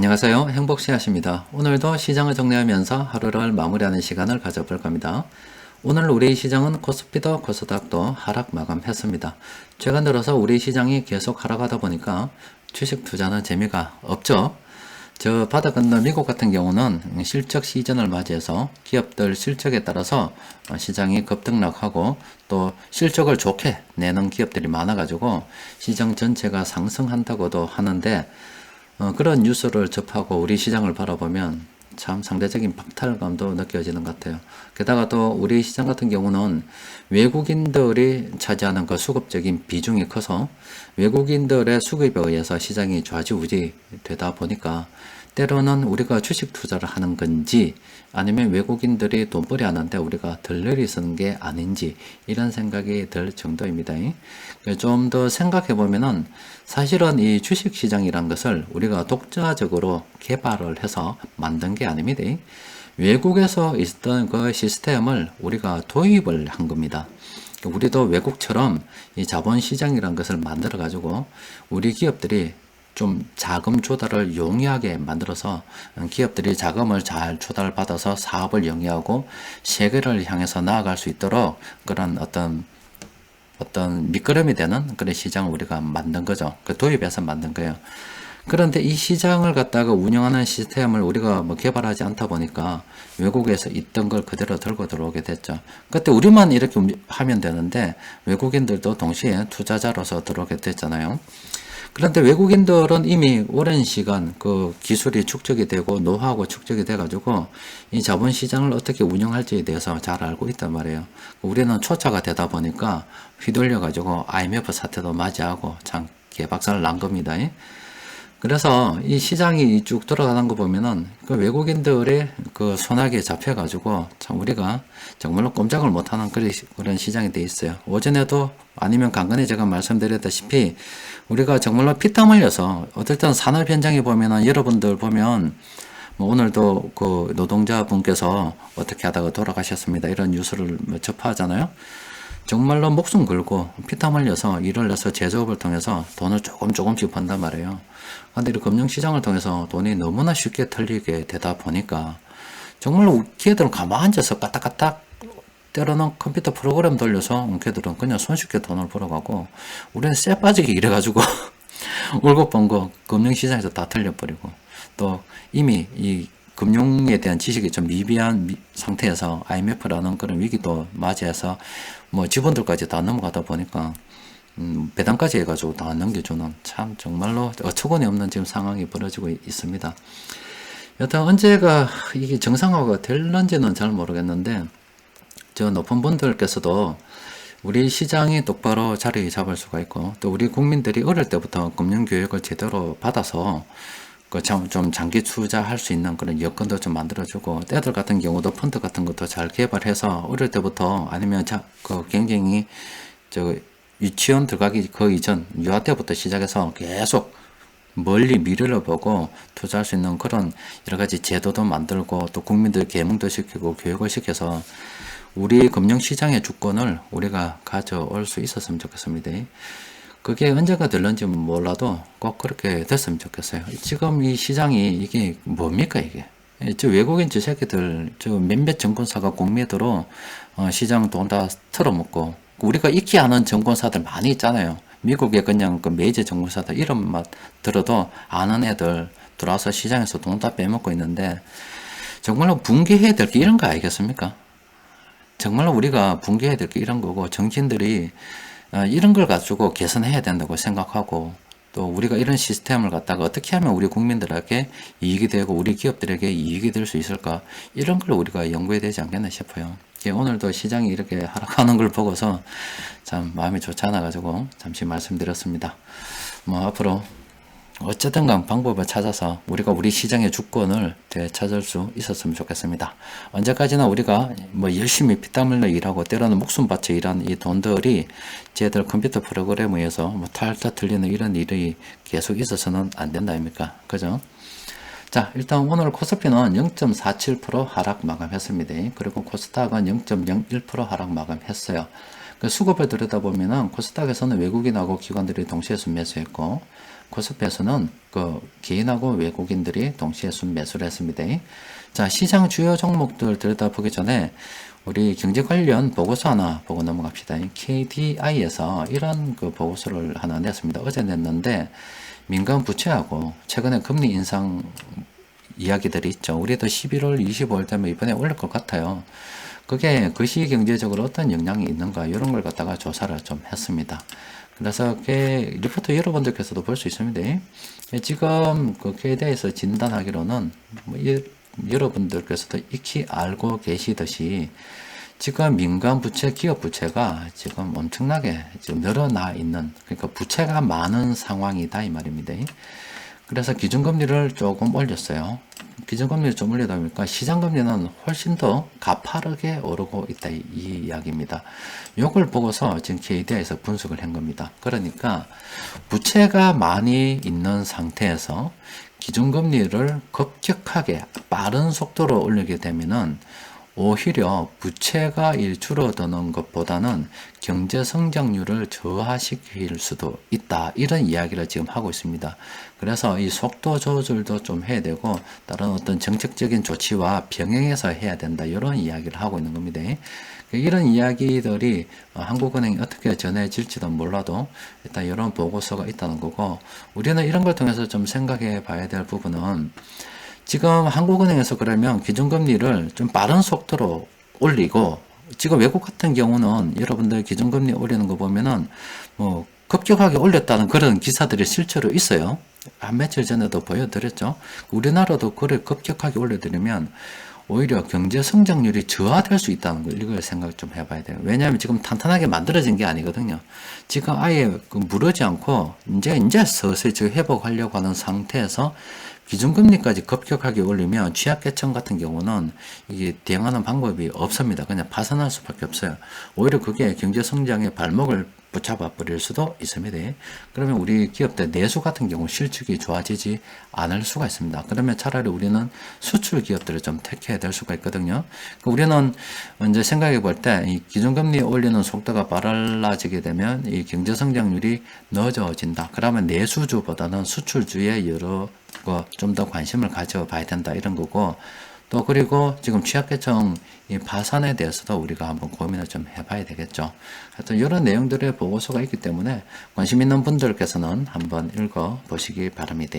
안녕하세요. 행복시앗입니다. 오늘도 시장을 정리하면서 하루를 마무리하는 시간을 가져볼 겁니다. 오늘 우리 시장은 코스피도 코스닥도 하락 마감했습니다. 최근 들어서 우리 시장이 계속 하락하다 보니까 주식 투자는 재미가 없죠. 저 바다 건너 미국 같은 경우는 실적 시즌을 맞이해서 기업들 실적에 따라서 시장이 급등락하고 또 실적을 좋게 내는 기업들이 많아가지고 시장 전체가 상승한다고도 하는데 어, 그런 뉴스를 접하고 우리 시장을 바라보면 참 상대적인 박탈감도 느껴지는 것 같아요. 게다가 또 우리 시장 같은 경우는 외국인들이 차지하는 그 수급적인 비중이 커서 외국인들의 수급에 의해서 시장이 좌지우지 되다 보니까 때로는 우리가 주식 투자를 하는 건지 아니면 외국인들이 돈벌이 하는데 우리가 덜러리 쓰는 게 아닌지 이런 생각이 들 정도입니다. 좀 더 생각해 보면은 사실은 이 주식 시장이란 것을 우리가 독자적으로 개발을 해서 만든 게 아닙니다. 외국에서 있던 그 시스템을 우리가 도입을 한 겁니다. 우리도 외국처럼 이 자본시장이란 것을 만들어 가지고 우리 기업들이 좀 자금 조달을 용이하게 만들어서 기업들이 자금을 잘 조달을 받아서 사업을 영위하고 세계를 향해서 나아갈 수 있도록 그런 어떤 어떤 미끄럼이 되는 그런 시장을 우리가 만든 거죠. 그 도입해서 만든 거예요. 그런데 이 시장을 갖다가 운영하는 시스템을 우리가 뭐 개발하지 않다 보니까 외국에서 있던 걸 그대로 들고 들어오게 됐죠. 그때 우리만 이렇게 하면 되는데 외국인들도 동시에 투자자로서 들어오게 됐잖아요. 그런데 외국인들은 이미 오랜 시간 그 기술이 축적이 되고 노하우가 축적이 돼 가지고 이 자본 시장을 어떻게 운영할지에 대해서 잘 알고 있단 말이에요. 우리는 초차가 되다 보니까 휘둘려 가지고 IMF 사태도 맞이하고 참 개박살 난 겁니다. 그래서 이 시장이 쭉 돌아가는 거 보면은 그 외국인들의 그 손아귀에 잡혀가지고 참 우리가 정말로 꼼짝을 못하는 그런 시장이 돼 있어요. 오전에도 아니면 간간히 제가 말씀드렸다시피 우리가 정말로 피땀 흘려서 때는 산업 현장에 보면은 여러분들 보면 뭐 오늘도 그 노동자분께서 어떻게 하다가 돌아가셨습니다. 이런 뉴스를 뭐 접하잖아요. 정말로 목숨 걸고 피땀 흘려서 일을 해서 제조업을 통해서 돈을 조금 조금씩 번단 말이에요. 근데 이 금융시장을 통해서 돈이 너무나 쉽게 털리게 되다 보니까 정말로 걔들은 가만 앉아서 까딱까딱 때로는 컴퓨터 프로그램 돌려서 걔들은 그냥 손쉽게 돈을 벌어가고 우리는 쎄 빠지게 일해가지고 월급 번거 금융시장에서 다 털려버리고 또 이미 이 금융에 대한 지식이 좀 미비한 미, 상태에서 IMF라는 그런 위기도 맞이해서 뭐 직원들까지 다 넘어가다 보니까 음, 배당까지 해가지고 다 넘겨주는 참 정말로 어처구니 없는 지금 상황이 벌어지고 있습니다. 여튼 언제가 이게 정상화가 될런지는 잘 모르겠는데 저 높은 분들께서도 우리 시장이 똑바로 자리 잡을 수가 있고 또 우리 국민들이 어릴 때부터 금융 교육을 제대로 받아서 그좀 장기 투자할 수 있는 그런 여건도 좀 만들어주고 때들 같은 경우도 펀드 같은 것도 잘 개발해서 어릴 때부터 아니면 자, 그 굉장히 저 유치원 들어가기 그 이전 유아 때부터 시작해서 계속 멀리 미래를 보고 투자할 수 있는 그런 여러 가지 제도도 만들고 또 국민들 개몽도 시키고 교육을 시켜서 우리 금융시장의 주권을 우리가 가져올 수 있었으면 좋겠습니다. 그게 언제가 될런지 몰라도 꼭 그렇게 됐으면 좋겠어요. 지금 이 시장이 이게 뭡니까 이게? 저 외국인 저 새끼들 저 몇몇 정권사가 공매도로 어, 시장 돈 다 털어먹고 우리가 익히 아는 정권사들 많이 있잖아요. 미국에 그냥 그 메이저 정권사들 이름만 들어도 아는 애들 들어와서 시장에서 돈 다 빼먹고 있는데 정말로 붕괴해야 될 게 이런 거 아니겠습니까? 정말로 우리가 붕괴해야 될 게 이런 거고 정치인들이 어, 이런 걸 가지고 개선해야 된다고 생각하고 또 우리가 이런 시스템을 갖다가 어떻게 하면 우리 국민들에게 이익이 되고 우리 기업들에게 이익이 될 수 있을까 이런 걸 우리가 연구해야 되지 않겠나 싶어요. 오늘도 시장이 이렇게 하락하는 걸 보고서 참 마음이 좋지 않아 가지고 잠시 말씀드렸습니다. 뭐 앞으로 어쨌든 간 방법을 찾아서 우리가 우리 시장의 주권을 되찾을 수 있었으면 좋겠습니다. 언제까지나 우리가 뭐 열심히 피땀 흘려 일하고 때로는 목숨 바쳐 일한 이 돈들이 쟤들 컴퓨터 프로그램에 의해서 뭐 탈탈 틀리는 이런 일이 계속 있어서는 안 된다 아닙니까? 그죠? 자, 일단 오늘 코스피는 0.47% 하락 마감했습니다. 그리고 코스닥은 0.01% 하락 마감했어요. 그 수급을 들여다보면은 코스닥에서는 외국인하고 기관들이 동시에 순매수 했고 코스피에서는 그 개인하고 외국인들이 동시에 순매수를 했습니다. 자, 시장 주요 종목들 들여다보기 전에 우리 경제 관련 보고서 하나 보고 넘어갑시다. KDI에서 이런 그 보고서를 하나 냈습니다. 어제 냈는데 민간 부채하고 최근에 금리 인상 이야기들이 있죠. 우리도 11월 25일 되면 이번에 올릴 것 같아요. 그게 그시 경제적으로 어떤 영향이 있는가 이런 걸 갖다가 조사를 좀 했습니다. 그래서 그 리포트 여러분들께서도 볼 수 있습니다. 지금 그 KD에서 진단하기로는 뭐 이, 여러분들께서도 익히 알고 계시듯이 지금 민간 부채, 기업 부채가 지금 엄청나게 지금 늘어나 있는 그러니까 부채가 많은 상황이다 이 말입니다. 그래서 기준금리를 조금 올렸어요. 기준금리를 좀 올리다 보니까 시장금리는 훨씬 더 가파르게 오르고 있다 이, 이 이야기입니다. 이걸 보고서 지금 KDI에서 분석을 한 겁니다. 그러니까 부채가 많이 있는 상태에서 기준금리를 급격하게 빠른 속도로 올리게 되면은 오히려 부채가 일 줄어드는 것보다는 경제 성장률을 저하시킬 수도 있다. 이런 이야기를 지금 하고 있습니다. 그래서 이 속도 조절도 좀 해야 되고 다른 어떤 정책적인 조치와 병행해서 해야 된다. 이런 이야기를 하고 있는 겁니다. 이런 이야기들이 한국은행이 어떻게 전해질지도 몰라도 일단 이런 보고서가 있다는 거고 우리는 이런 걸 통해서 좀 생각해 봐야 될 부분은 지금 한국은행에서 그러면 기준금리를 좀 빠른 속도로 올리고 지금 외국 같은 경우는 여러분들 기준금리 올리는 거 보면은 뭐 급격하게 올렸다는 그런 기사들이 실제로 있어요. 한 며칠 전에도 보여드렸죠. 우리나라도 그를 급격하게 올려드리면 오히려 경제 성장률이 저하될 수 있다는 걸 이걸 생각 좀 해봐야 돼요. 왜냐하면 지금 탄탄하게 만들어진 게 아니거든요. 지금 아예 그 무르지 않고 이제 이제 서서히 회복하려고 하는 상태에서 기준금리까지 급격하게 올리면 취약계층 같은 경우는 이게 대응하는 방법이 없습니다. 그냥 파산할 수밖에 없어요. 오히려 그게 경제 성장의 발목을 붙잡아 버릴 수도 있습니다. 그러면 우리 기업들 내수 같은 경우 실적이 좋아지지 않을 수가 있습니다. 그러면 차라리 우리는 수출 기업들을 좀 택해야 될 수가 있거든요. 우리는 이제 생각해 볼 때 이 기준금리 올리는 속도가 빨라지게 되면 이 경제 성장률이 늦어진다. 그러면 내수주보다는 수출주의 여러 좀더 관심을 가져봐야 된다 이런 거고 또 그리고 지금 취약계층 이 파산에 대해서도 우리가 한번 고민을 좀 해봐야 되겠죠. 하여튼 이런 내용들의 보고서가 있기 때문에 관심 있는 분들께서는 한번 읽어 보시기 바랍니다.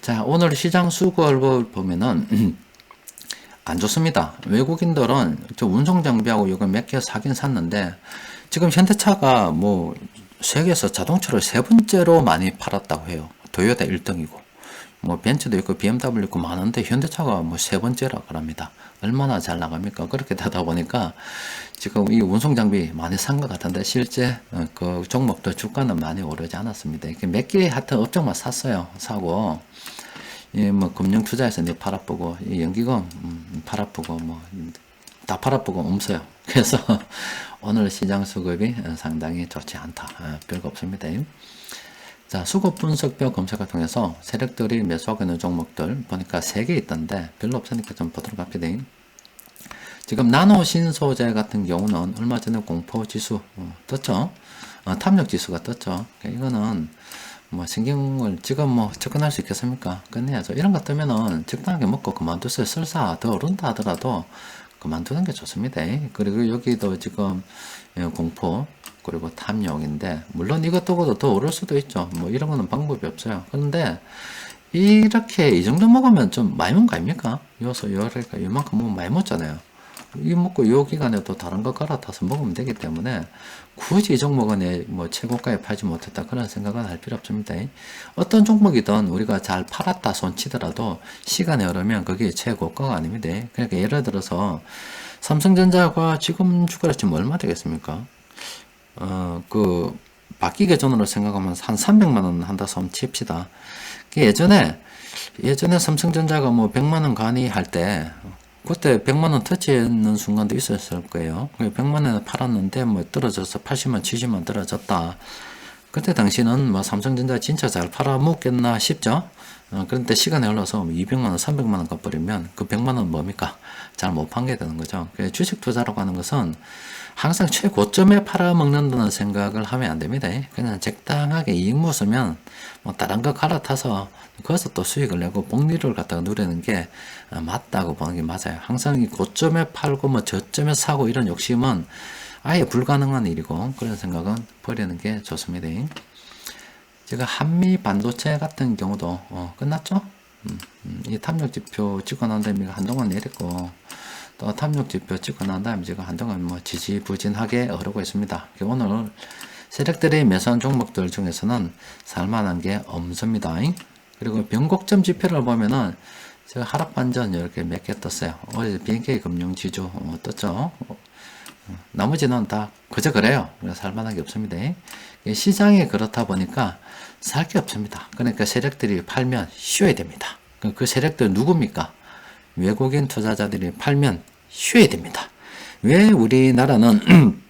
자 오늘 시장 수급을 보면은 안 좋습니다. 외국인들은 저 운송 장비하고 이거 몇 개 사긴 샀는데 지금 현대차가 뭐 세계에서 자동차를 세 번째로 많이 팔았다고 해요. 도요타 1등이고. 뭐 벤츠도 있고 BMW 있고 많은데 현대차가 뭐 세 번째라 그럽니다. 얼마나 잘 나갑니까? 그렇게 되다 보니까 지금 이 운송 장비 많이 산 것 같은데 실제 어, 그 종목도 주가는 많이 오르지 않았습니다. 이렇게 몇 개 하여튼 업종만 샀어요. 사고 이뭐 금융 투자에서 내 팔아보고 이 연기금 음, 팔아보고 뭐 다 팔아보고 없어요. 그래서 오늘 시장 수급이 상당히 좋지 않다. 어, 별거 없습니다. 자, 수급 분석표 검색을 통해서 세력들이 매수하고 있는 종목들 보니까 3개 있던데 별로 없으니까 좀 보도록 합니다. 지금 나노 신소재 같은 경우는 얼마 전에 공포 지수 어, 떴죠? 어, 탐욕 지수가 떴죠? 그러니까 이거는 뭐 신경을 지금 뭐 접근할 수 있겠습니까? 끝내야죠. 이런 것 뜨면은 적당하게 먹고 그만두세요. 설사 더 오른다 하더라도 그만두는 게 좋습니다. 그리고 여기도 지금 예, 공포 그리고 탐욕인데 물론 이것도 더 오를 수도 있죠. 뭐 이런 거는 방법이 없어요. 그런데 이렇게 이 정도 먹으면 좀 많이 먹은 거 아닙니까? 요소 요래가 이만큼 먹으면 많이 먹잖아요. 이 먹고 요 기간에 또 다른 거 갈아타서 먹으면 되기 때문에 굳이 이 종목은 뭐 최고가에 팔지 못했다 그런 생각은 할 필요 없습니다. 어떤 종목이든 우리가 잘 팔았다 손치더라도 시간이 흐르면 그게 최고가가 아닙니다. 그러니까 예를 들어서 삼성전자가 지금 주가가 지금 얼마 되겠습니까? 어, 그, 바뀌기 전으로 생각하면 한 300만 원 한다 손 칩시다. 그 예전에, 예전에 삼성전자가 뭐 100만 원 간이 할 때, 그때 100만 원 터치했는 순간도 있었을 거예요. 100만 원에 팔았는데 뭐 떨어져서 80만, 70만 떨어졌다. 그때 당시는 뭐 삼성전자 진짜 잘 팔아먹겠나 싶죠. 어, 그런데 시간이 흘러서 200만 원, 300만 원 갚버리면 그 100만 원 뭡니까? 잘 못 판게 되는 거죠. 그래서 주식 투자라고 하는 것은 항상 최고점에 팔아먹는다는 생각을 하면 안 됩니다. 그냥 적당하게 이익 무으면 뭐 다른 거 갈아타서 거기서 또 수익을 내고 복리를 갖다가 누리는 게 어, 맞다고 보는 게 맞아요. 항상 이 고점에 팔고 뭐 저점에 사고 이런 욕심은 아예 불가능한 일이고 그런 생각은 버리는 게 좋습니다. 제가 한미 반도체 같은 경우도 어, 끝났죠? 음, 음, 이 탐욕 지표 찍고 난 다음에 한동안 내렸고 또 탐욕 지표 찍고 난 다음에 제가 한동안 뭐 지지부진하게 오르고 있습니다. 오늘 세력들의 매수한 종목들 중에서는 살만한 게 없습니다. 그리고 변곡점 지표를 보면은 제가 하락 반전 이렇게 몇 개 떴어요. 어제 BNK 금융 지주 어, 떴죠. 어, 나머지는 다 그저 그래요. 살만한 게 없습니다. 시장이 그렇다 보니까 살 게 없습니다. 그러니까 세력들이 팔면 쉬어야 됩니다. 그 세력들 누굽니까? 외국인 투자자들이 팔면 쉬어야 됩니다. 왜 우리나라는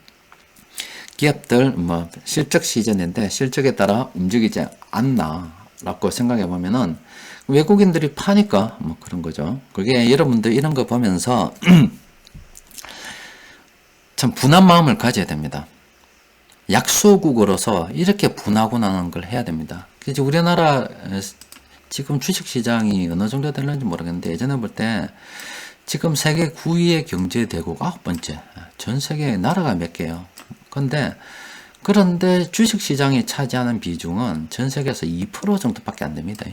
기업들 뭐 실적 시즌인데 실적에 따라 움직이지 않나라고 생각해 보면은 외국인들이 파니까 뭐 그런 거죠. 그게 여러분들 이런 거 보면서 참 분한 마음을 가져야 됩니다. 약소국으로서 이렇게 분하고 나는 걸 해야 됩니다. 이제 우리나라 지금 주식시장이 어느 정도 되는지 모르겠는데 예전에 볼 때 지금 세계 9위의 경제대국 아홉 번째 전 세계 나라가 몇 개요. 근데 그런데 주식시장이 차지하는 비중은 전 세계에서 2% 정도밖에 안 됩니다.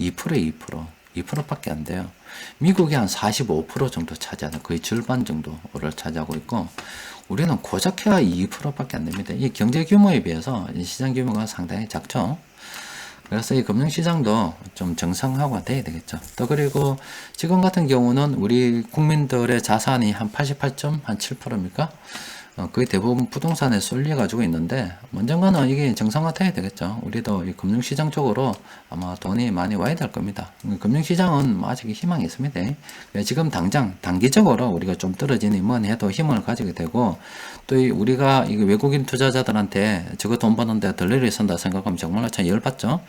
2%에 2%. 2%밖에 안 돼요. 미국이 한 45% 정도 차지하는 거의 절반 정도를 차지하고 있고 우리는 고작해야 2%밖에 안 됩니다. 이 경제 규모에 비해서 시장 규모가 상당히 작죠. 그래서 이 금융시장도 좀 정상화가 돼야 되겠죠. 또 그리고 지금 같은 경우는 우리 국민들의 자산이 한 88.7%입니까? 어, 거의 대부분 부동산에 쏠려 가지고 있는데 언젠가는 이게 정상화 돼야 되겠죠. 우리도 이 금융시장 쪽으로 아마 돈이 많이 와야 될 겁니다. 금융시장은 뭐 아직 희망이 있습니다. 네, 지금 당장 단기적으로 우리가 좀 떨어지니 뭐니 해도 힘을 가지게 되고 또 우리가 이 외국인 투자자들한테 저거 돈 버는데 덜 일이 선다 생각하면 정말 참 열받죠.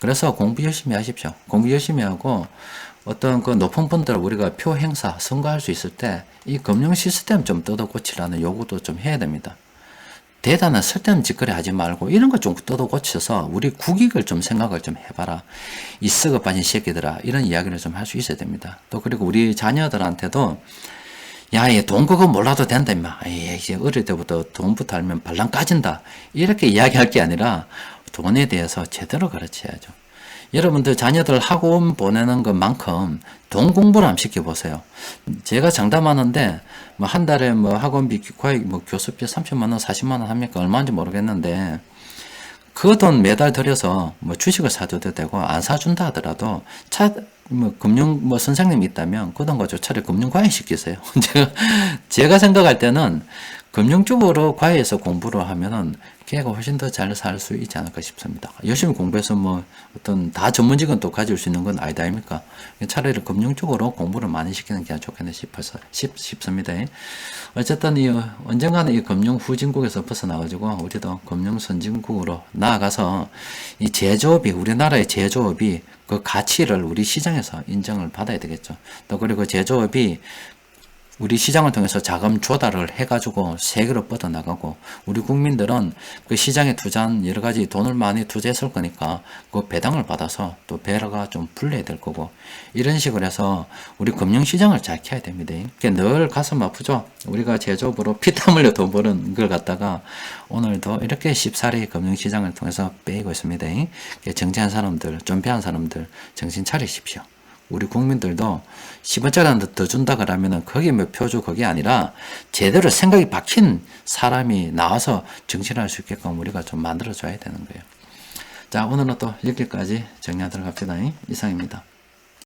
그래서 공부 열심히 하십시오. 공부 열심히 하고 어떤 그 높은 분들 우리가 표 행사 선거할 수 있을 때 이 금융 시스템 좀 뜯어 고치라는 요구도 좀 해야 됩니다. 대단한 쓸데없는 짓거리 하지 말고 이런 거좀 뜯어 고쳐서 우리 국익을 좀 생각을 좀 해봐라. 이 썩어 빠진 새끼들아 이런 이야기를 좀 할 수 있어야 됩니다. 또 그리고 우리 자녀들한테도 야, 얘 돈 그거 몰라도 된다, 임마. 예, 이제 어릴 때부터 돈부터 알면 발랑 까진다. 이렇게 이야기할 게 아니라 돈에 대해서 제대로 가르쳐야죠. 여러분들 자녀들 학원 보내는 것만큼 돈 공부를 한번 시켜보세요. 제가 장담하는데, 뭐 한 달에 뭐 학원비, 거의 뭐 교수비 30만원, 40만원 합니까? 얼마인지 모르겠는데, 그 돈 매달 들여서 뭐 주식을 사줘도 되고, 안 사준다 하더라도, 차, 뭐 금융 뭐 선생님이 있다면 그 돈가지고 차라리 금융 과외 시키세요. 제가 제가 생각할 때는 금융 쪽으로 과외에서 공부를 하면은 걔가 훨씬 더 잘 살 수 있지 않을까 싶습니다. 열심히 공부해서 뭐 어떤 다 전문직은 또 가질 수 있는 건 아니다 아닙니까? 차라리 금융 쪽으로 공부를 많이 시키는 게 좋겠네 싶어서 싶, 싶습니다. 어쨌든 이 언젠가는 이 금융 후진국에서 벗어나가지고 우리도 금융 선진국으로 나아가서 이 제조업이 우리나라의 제조업이 그 가치를 우리 시장에서 인정을 받아야 되겠죠. 또 그리고 제조업이 우리 시장을 통해서 자금 조달을 해가지고 세계로 뻗어나가고 우리 국민들은 그 시장에 투자한 여러 가지 돈을 많이 투자했을 거니까 그 배당을 받아서 또 배라가 좀 불려야 될 거고 이런 식으로 해서 우리 금융시장을 잘 켜야 됩니다. 늘 가슴 아프죠? 우리가 제조업으로 피땀 흘려 돈 버는 걸 갖다가 오늘도 이렇게 쉽사리 금융시장을 통해서 빼이고 있습니다. 정치한 사람들, 좀비한 사람들 정신 차리십시오. 우리 국민들도 10원짜리 한더 준다 그러면은 거기 뭐 표주 그게 아니라 제대로 생각이 박힌 사람이 나와서 정신할 수 있게끔 우리가 좀 만들어 줘야 되는 거예요. 자, 오늘은 또 여기까지 정리하도록 합시다. 이상입니다.